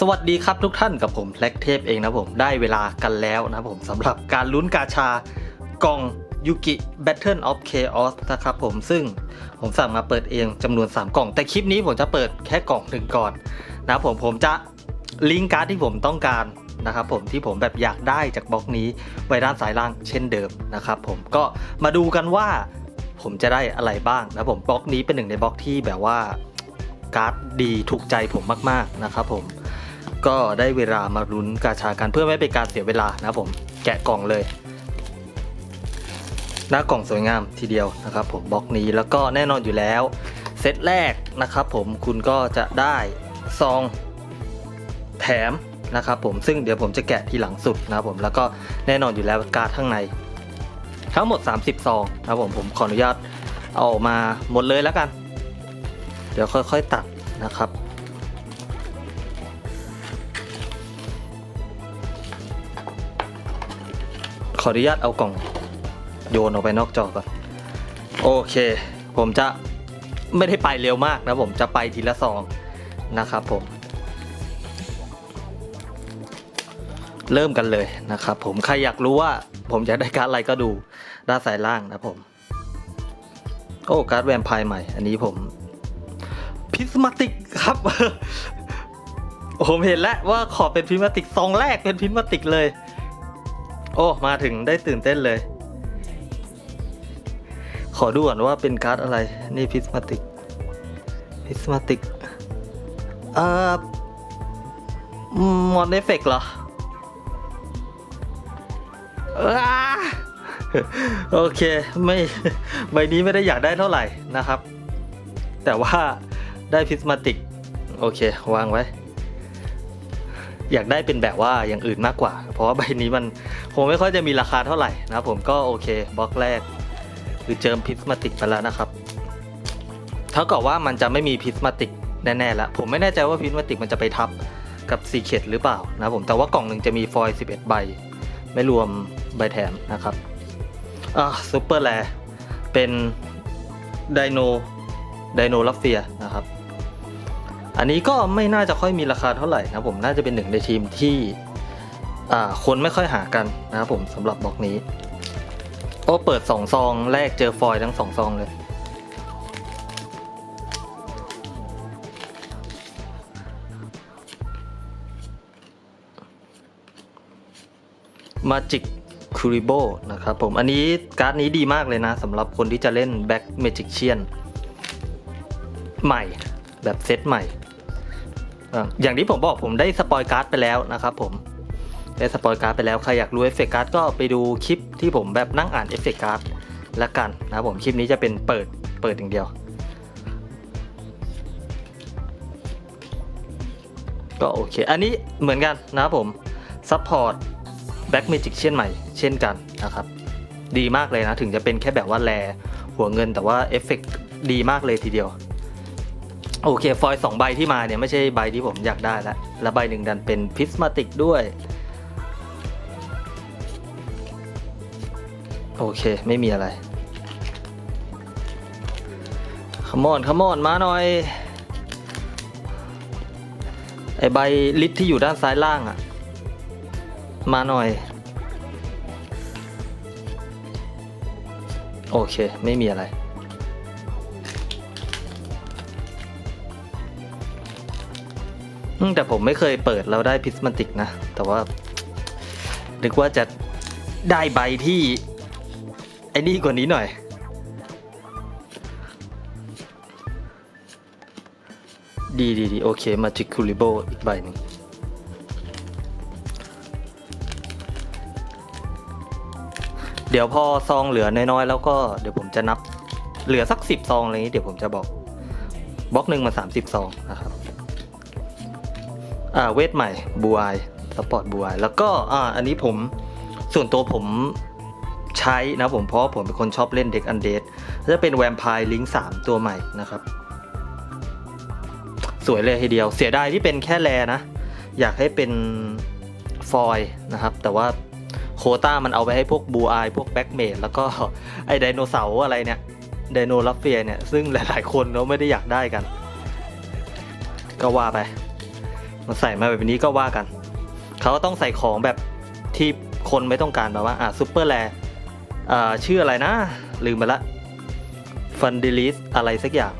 สวัสดีครับทุกท่านกับผมแล็กเทพเองนะผมได้เวลากันแล้วนะผมสำหรับการลุ้นกาชากล่องยูกิ Battle of Chaos นะครับผมซึ่งผมสั่งมาเปิดเองจำนวน 3 กล่อง แต่คลิปนี้ผมจะเปิดแค่กล่องหนึ่งก่อนนะผมผมจะลิงก์การ์ดที่ผมต้องการนะครับผมที่ผมแบบอยากได้จากบล็อกนี้ไว้ด้านซ้ายล่างเช่นเดิมนะครับผมก็มาดูกันว่าผมจะได้อะไรบ้างนะผมบล็อกนี้เป็นหนึ่งในบล็อกที่แบบว่าการ์ดดีถูกใจผมมากๆนะครับผม ก็ได้เวลามาลุ้นกาชากันเพื่อไม่เป็นการเสียเวลานะผมแกะกล่องเลย หน้ากล่องสวยงามทีเดียวนะครับผมบล็อกนี้แล้วก็แน่นอนอยู่แล้วเซตแรกนะครับผมคุณก็จะได้ซองแถมนะครับผมซึ่งเดี๋ยวผมจะแกะทีหลังสุดนะครับผมแล้วก็แน่นอนอยู่แล้วการ์ดข้างในทั้งหมด 30 ซองนะผมผมขออนุญาตเอาออกมาหมดเลยแล้วกัน เดี๋ยวค่อยๆตัดนะครับ ออนุญาตเอากล่องโยนออกไปนอกจอก่อน โอเค ผมจะไม่ได้ไปเร็วมากนะผมจะไปทีละซองนะครับผม เริ่มกันเลยนะครับผมใครอยากรู้ว่า ผมจะได้การ์ดอะไรก็ดูด้านซ้ายล่างนะผม โอ้การ์ดแวมไพร์ใหม่ อันนี้ผมพิสมาติกครับผมเห็นแล้วว่าขอเป็นพิสมาติกซองแรกเป็นพิสมาติกเลย โอ้ มาถึงได้ตื่นเต้นเลย ขอดูก่อนว่าเป็นการ์ดอะไร นี่พิสมาติก พิสมาติกเอ่อมอนเอฟเฟกเหรอโอเค ไม่ใบนี้ไม่ได้อยากได้เท่าไหร่นะครับ แต่ว่าได้พิสมาติก โอเค วางไว้ อยากได้เป็นแบบว่าอย่างอื่นมากกว่า เพราะว่าใบนี้มัน คงไม่ค่อยจะมีราคาเท่าไหร่นะครับผมก็โอเคบล็อกแรก คือเจิมพิสมาติกไปแล้วนะครับเท่ากับว่ามันจะไม่มีพิสมาติกแน่ๆแล้วผมไม่แน่ใจว่าพิสมาติกมันจะไปทับกับซีเคดหรือเปล่านะผมแต่ว่ากล่องหนึ่งจะมีฟอยล์11 ใบ ไม่รวมใบแถมนะครับอ่าซูเปอร์แลเป็นไดโนไดโนลัฟเฟียนะครับ อันนี้ก็ไม่น่าจะค่อยมีราคาเท่าไหร่นะผมน่าจะเป็นหนึ่งในทีมที่ คนไม่ค่อยหากันนะครับผมสำหรับบล็อกนี้ โอ้เปิดสองซอง แรกเจอฟอยล์ทั้งสองซองเลยมาจิกคูริโบนะครับผม อันนี้การ์ดนี้ดีมากเลยนะสำหรับคนที่จะเล่นแบ็กเมจิกเชียนใหม่แบบเซตใหม่ อย่างที่ผมบอกผมได้สปอยการ์ดไปแล้วนะครับผม ได้สปอยการ์ดไปแล้วใครอยากรู้เอฟเฟกการ์ดก็ไปดูคลิปที่ผมแบบนั่งอ่านเอฟเฟกการ์ดละกันนะผมคลิปนี้จะเป็นเปิดเปิดอย่างเดียว ก็โอเค อันนี้เหมือนกันนะครับผมซัพพอร์ตแบ็กเมจิกเช่นใหม่เช่นกันนะครับ ดีมากเลยนะ ถึงจะเป็นแค่แบบว่าแลหัวเงินแต่ว่าเอฟเฟกดีมากเลยทีเดียว โอเค ฟอยล์สองใบที่มาเนี่ย ไม่ใช่ใบที่ผมอยากได้แล้วและใบหนึ่งดันเป็นพิสมาติกด้วย โอเค ไม่มีอะไรขมอนขมอนมาหน่อย ไอใบลิตที่อยู่ด้านซ้ายล่างอะ่ะ มาหน่อย โอเค ไม่มีอะไรแต่ผมไม่เคยเปิดแล้วได้พิสมาติกนะ แต่ว่านึกว่าจะได้ใบที่ อ้นี่กว่านี้หน่อย ดีดีดีโอเค มาจิคูริโบอีกใบหนึ่งเดี๋ยวพอซองเหลือน้อยๆแล้วก็เดี๋ยวผมจะนับ เหลือสักสิบซองอะไรนี้เดี๋ยวผมจะบอกบล็อกหนึ่งมาสามสิบซองนะครับ อ่าเวทใหม่บูไอสปอร์ตบูไอแล้วก็อ่าอันนี้ผมส่วนตัวผม ใช้นะผมเพราะผมเป็นคนชอบเล่นเด็กอันเดดจะเป็นแวมไพร์ลิงสามตัวใหม่นะครับ สวยเลยทีเดียว เสียดายที่เป็นแค่แลนะ อยากให้เป็นฟอยนะครับ แต่ว่าโคต้ามันเอาไปให้พวกบูไอพวกแบ็กเมดแล้วก็ไอไดโนเสาร์อะไรเนี่ยไดโนลัฟเฟียเนี่ย ซึ่งหลายๆ คนเขาไม่ได้อยากได้กัน ก็ว่าไป มันใส่มาแบบนี้ก็ว่ากัน เขาต้องใส่ของแบบที่คนไม่ต้องการแบบว่า อะซูเปอร์แล อ่าชื่ออะไรนะ ลืมไปละฟันดิลิสอะไรสักอย่าง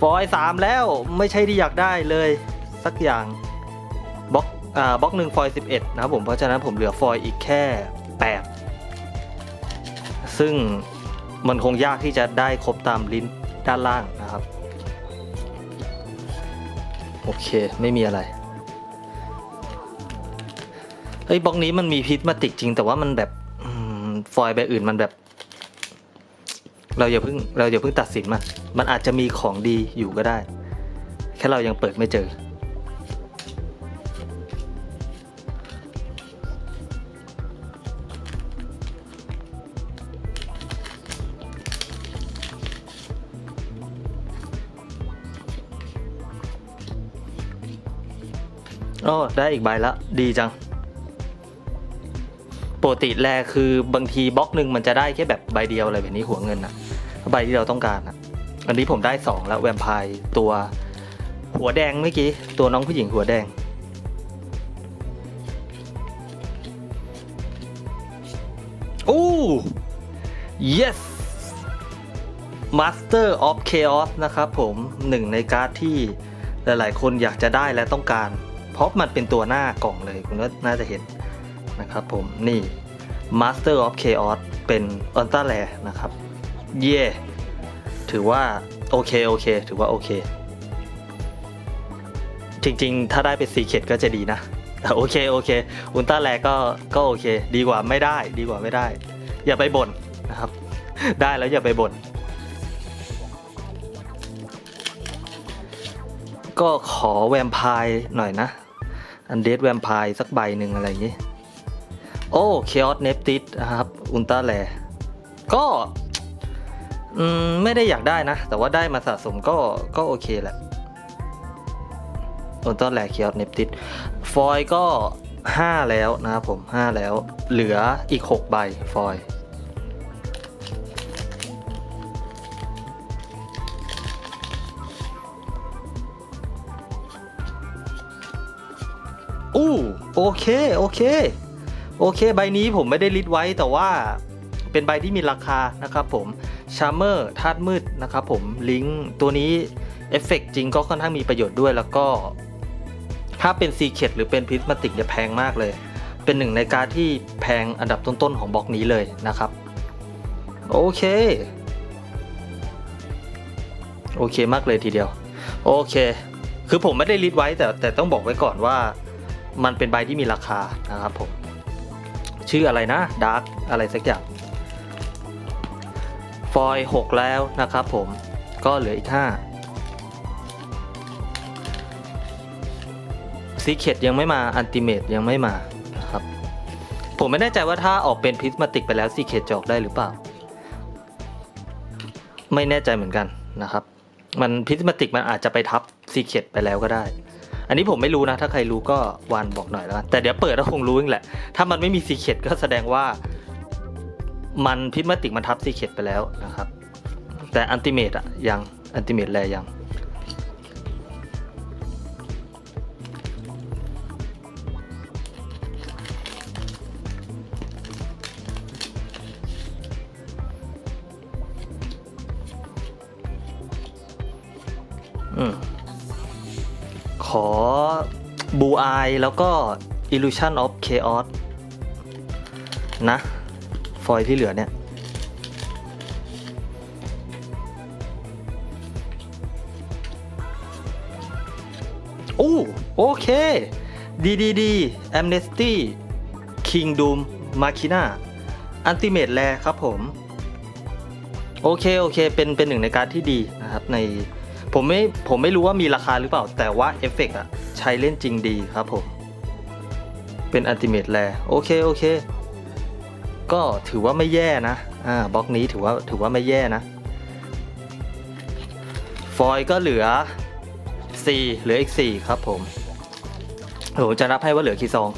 ฟอยสามแล้วไม่ใช่ที่อยากได้เลยสักอย่างบล็อกอ่าบล็อกหนึ่งฟอยสิบเอ็ดนะครับผมเพราะฉะนั้นผมเหลือฟอยอีกแค่แปดซึ่งมันคงยากที่จะได้ครบตามลิ้นด้านล่างนะครับ โอเคไม่มีอะไรเฮ้บล็อกนี้มันมีพิษมาติกจริงแต่ว่ามันแบบ ฟอยล์แบบอื่นมันแบบ เราอย่าเพิ่งเราอย่าเพิ่งตัดสินมันมันอาจจะมีของดีอยู่ก็ได้ แค่เรายังเปิดไม่เจอโอ้ได้อีกใบละดีจัง ปกติแรคือบางทีบล็อกหนึ่งมันจะได้แค่แบบใบเดียวอะไรแบบนี้หัวเงินอะใบที่เราต้องการอะอันนี้ผมได้สองแล้วแวมไพร์ตัวหัวแดงเมื่อกี้ ตัวน้องผู้หญิงหัวแดง โอ้ yes Master of Chaos นะครับผมหนึ่งในการ์ดที่หลายๆ คนอยากจะได้และต้องการ เพราะมันเป็นตัวหน้ากล่องเลย คุณก็น่าจะเห็น นะครับผมนี่ Master of Chaos เป็นอัลต้าแ e นะครับ เย่ถือว่า โอเค โอเค ถือว่า โอเค จริงๆ ถ้าได้เป็นซีเคดก็จะดีนะ แต่โอเค โอเค อุลตร้าแ e ก็ก็โอเค ดีกว่าไม่ได้ ดีกว่าไม่ได้ อย่าไปบ่นนะครับ ได้แล้วอย่าไปบ่นก็ขอแวมไพร์หน่อยนะ อันเดดแวมไพร์สักใบหนึ่งอะไรอย่างนี้ โอ้เคออสเนปติสนะครับอุลตร้าแ e ก็ไม่ได้อยากได้นะ แต่ว่าได้มาสะสมก็ก็โอเคแหละอุลตร้าแ e เคออสเนปติสฟอยก็ 5 แล้วนะครับผม 5 แล้ว เหลืออีก 6 ใบฟอยอู้โอเค โอเค โอเคใบนี้ผมไม่ได้ลิสต์ไว้แต่ว่าเป็นใบที่มีราคานะครับผมชาร์เมอร์ธาตุมืดนะครับผมลิงก์ตัวนี้เอฟเฟกจริงก็ค่อนข้างมีประโยชน์ด้วยแล้วก็ถ้าเป็นซีเคดหรือเป็นพิสมาติกจะแพงมากเลย เป็นหนึ่งในการที่แพงอันดับต้นๆของบล็อกนี้เลยนะครับ โอเค โอเคมากเลยทีเดียว โอเค คือผมไม่ได้ลิสต์ไว้แต่แต่ต้องบอกไว้ก่อนว่า มันเป็นใบที่มีราคานะครับผม ชื่ออะไรนะดาร์กอะไรสักอย่างฟอยหกแล้วนะครับผมก็เหลืออีกห้าซีเคดยังไม่มาอันติเมตยังไม่มานะครับผมไม่แน่ใจว่าถ้าออกเป็นพิสมาติกไปแล้วซีเคดจออกได้หรือเปล่า ไม่แน่ใจเหมือนกันนะครับ มันพิสมาติกมันอาจจะไปทับซีเคดไปแล้วก็ได้ อันนี้ผมไม่รู้นะ ถ้าใครรู้ก็วานบอกหน่อยแล้วกันแต่เดี๋ยวเปิดแล้วคงรู้เองแหละ ถ้ามันไม่มีซีเคดก็แสดงว่า มันพิษมาติกมันทับซีเคดไปแล้วนะครับ แต่อันติเมตอะยังอันติเมตแลยัง อบูอายแล้วก็ Illusion of Chaos นะ ฟอยที่เหลือเนี่ย โอ้โอเค ดีดีดี Amnesty Kingdom Machina Ultimate แลครับผม โอเค โอเค เป็นเป็นหนึ่งในการที่ดีนะครับใน ผมไม่ผมไม่รู้ว่ามีราคาหรือเปล่า แต่ว่าเอฟเฟกต์อะใช้เล่นจริงดีครับผม เป็นอั l ติเม e แลโอเคโอเค ก็ถือว่าไม่แย่นะ อ่าบล็อกนี้ถือว่าถือว่าไม่แย่นะ ฟอยก็เหลือ 4 เหลืออีก 4 ครับผมผมจะนับให้ว่าเหลือกี่ซอง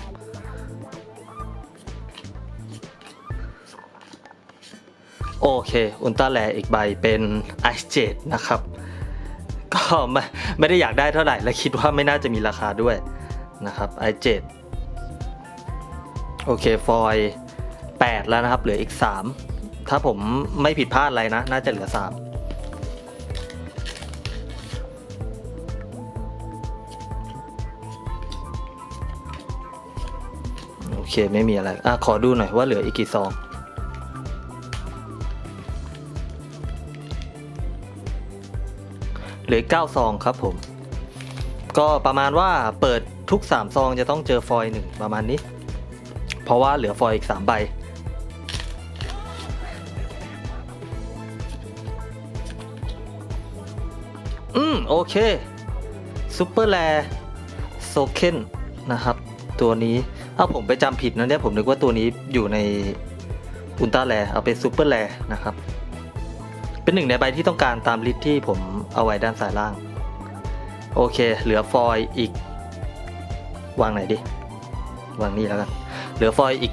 โอเค อุลตร้าแลอีกใบเป็นไอเจดนะครับ ก็ไม่ไม่ได้อยากได้เท่าไหร่ และคิดว่าไม่น่าจะมีราคาด้วยนะครับ i7 โอเคฟอย8แล้วนะครับ เหลืออีก 3 ถ้าผมไม่ผิดพลาดอะไรนะ น่าจะเหลือ 3โอเค ไม่มีอะไร อะ ขอดูหน่อยว่าเหลืออีกกี่ซอง ลืออก9ซองครับผม ก็ประมาณว่าเปิดทุก 3 ซองจะต้องเจอฟอยล์หนึ่งประมาณนี้ เพราะว่าเหลือฟอยล์อีก 3 ใบ อืม โอเคซูเปอร์แลโซเคนนะครับ ตัวนี้ถ้าผมไปจำผิดนะเนี่ยผมนึกว่าตัวนี้อยู่ในอุลตร้าแลเอาเป็นซูเปอร์แลนะครับ เป็นหนึ่งในใบที่ต้องการตามลิสต์ที่ผมเอาไว้ด้านซ้ายล่าง โอเค เหลือฟอยอีก วางไหนดิ วางนี่แล้วกัน เหลือฟอยอีก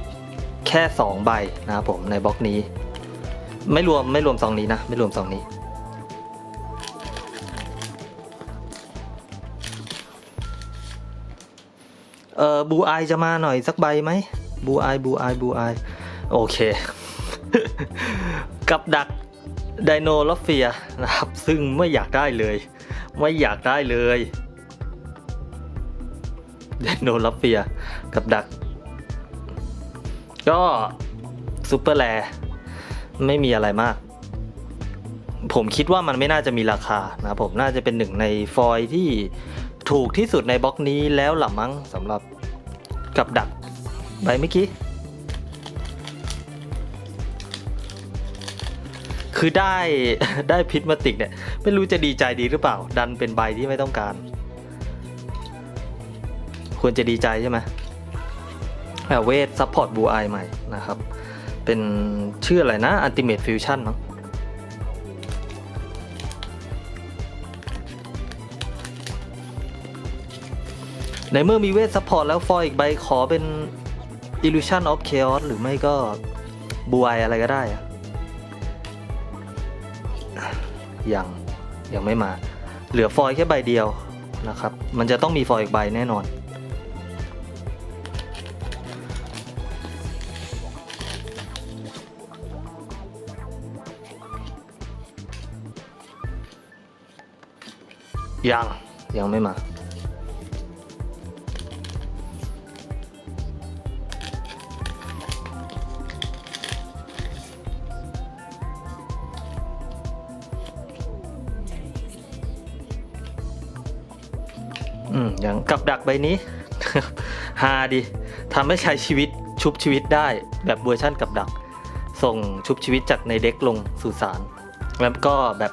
แค่ 2 ใบนะครับผมในบล็อกนี้ ไม่รวมไม่รวมซองนี้นะ ไม่รวมซองนี้ เอ่อบูไอจะมาหน่อยสักใบไหมบูไอบูไอบูไอโอเค กับดัก ไดโนลอฟเฟียนะครับ ซึ่งไม่อยากได้เลย ไม่อยากได้เลยไดโนลอฟเฟียกับดัก ก็ซูเปอร์แลไม่มีอะไรมาก ผมคิดว่ามันไม่น่าจะมีราคานะผมน่าจะเป็นหนึ่งในฟอยที่ถูกที่สุดในบล็อกนี้แล้วหละมั้งสำหรับกับดักใบเมื่อกี้ คือได้ได้พิษมาติกเนี่ย ไม่รู้จะดีใจดีหรือเปล่า ดันเป็นใบที่ไม่ต้องการ ควรจะดีใจใช่ไหมอะเวทซัพพอร์ตบูไอใหม่นะครับ เป็นชื่ออะไรนะ Ultimate Fusion มั้งในเมื่อมีเวทซัพพอร์ตแล้วฟอยอีกใบขอเป็น Illusion of Chaos หรือไม่ก็บูไออะไรก็ได้อะ ยังยังไม่มา เหลือฟอยล์แค่ใบเดียวนะครับ มันจะต้องมีฟอยล์อีกใบแน่นอน ยังยังไม่มา ย่างกับดักใบนี้ ฮาดีทำให้ใช้ชีวิตชุบชีวิตได้แบบเวอร์ชั่นกับดัก ส่งชุบชีวิตจากในเด็กลงสู่สาร แล้วก็แบบ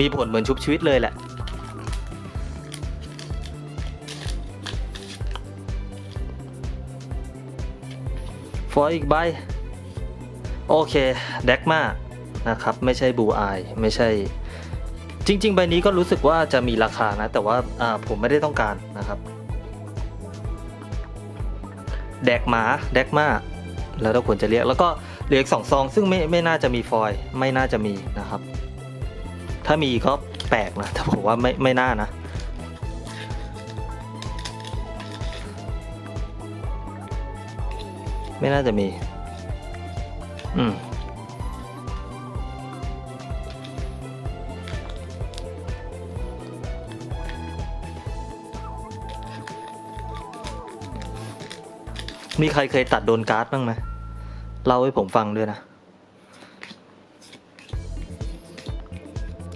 มีผลเหมือนชุบชีวิตเลยแหละ ฟออีกใบ โอเคเด็กมากนะครับ ไม่ใช่บูอาย ไม่ใช่ จริง ๆ ใบนี้ก็รู้สึกว่าจะมีราคานะ แต่ว่าผมไม่ได้ต้องการนะครับ แดกหมาแดกมาแล้วเราควรจะเรียก แล้วก็เหลืออีกสองซอง ซึ่งไม่ไม่น่าจะมีฟอยไม่น่าจะมีนะครับ ถ้ามีก็แปลกนะแต่ผมว่าไม่ไม่น่านะไม่น่าจะมี อืม มีใครเคยตัดโดนการ์ดบ้างไหมเล่าให้ผมฟังด้วยนะ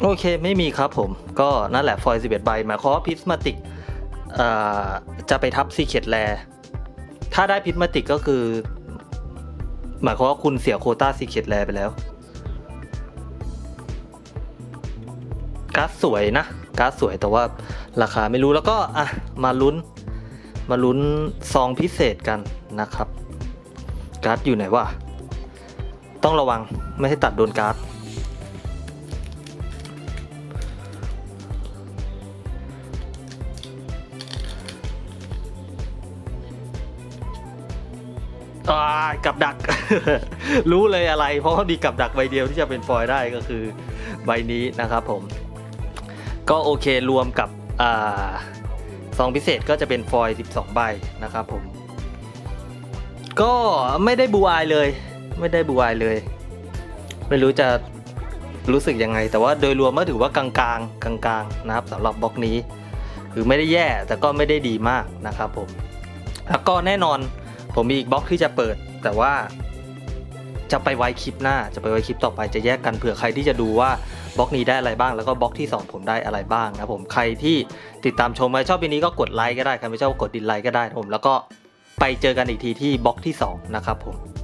โอเคไม่มีครับผม ก็นั่นแหละฟอยล์11 ใบหมายความว่าพิสมาติกจะไปทับซีเคดแลถ้าได้พิสมาติกก็คือ หมายความว่าคุณเสียโคต้าซีเคดแลไปแล้วการ์ดสวยนะการ์ดสวยแต่ว่าราคาไม่รู้แล้วก็อะมาลุ้น มาลุ้นซองพิเศษกันนะครับ การ์ดอยู่ไหนวะ ต้องระวังไม่ให้ตัดโดนการ์ด กับดัก รู้เลยอะไร เพราะว่ามีกับดักใบเดียวที่จะเป็นฟอยได้ก็คือใบนี้นะครับผม ก็โอเครวมกับอ่า ซองพิเศษก็จะเป็นฟอยล์12 ใบนะครับผม ก็ไม่ได้บูอายเลย ไม่ได้บูอายเลย ไม่รู้จะรู้สึกยังไง แต่ว่าโดยรวมก็ถือว่ากลางๆกลางๆนะครับสำหรับบล็อกนี้ คือไม่ได้แย่แต่ก็ไม่ได้ดีมากนะครับผม แล้วก็แน่นอนผมมีอีกบล็อกที่จะเปิด แต่ว่าจะไปไว้คลิปหน้า จะไปไว้คลิปต่อไปจะแยกกันเผื่อใครที่จะดูว่า บล็อกนี้ได้อะไรบ้างแล้วก็บล็อกที่สองผมได้อะไรบ้างนะผมใครที่ติดตามชมมาชอบวิดีโอนี้ก็กดไลค์ก็ได้ใครไม่ชอบก็กดดิสไลค์ก็ได้นะผมแล้วก็ไปเจอกันอีกทีที่บล็อกที่สองนะครับผม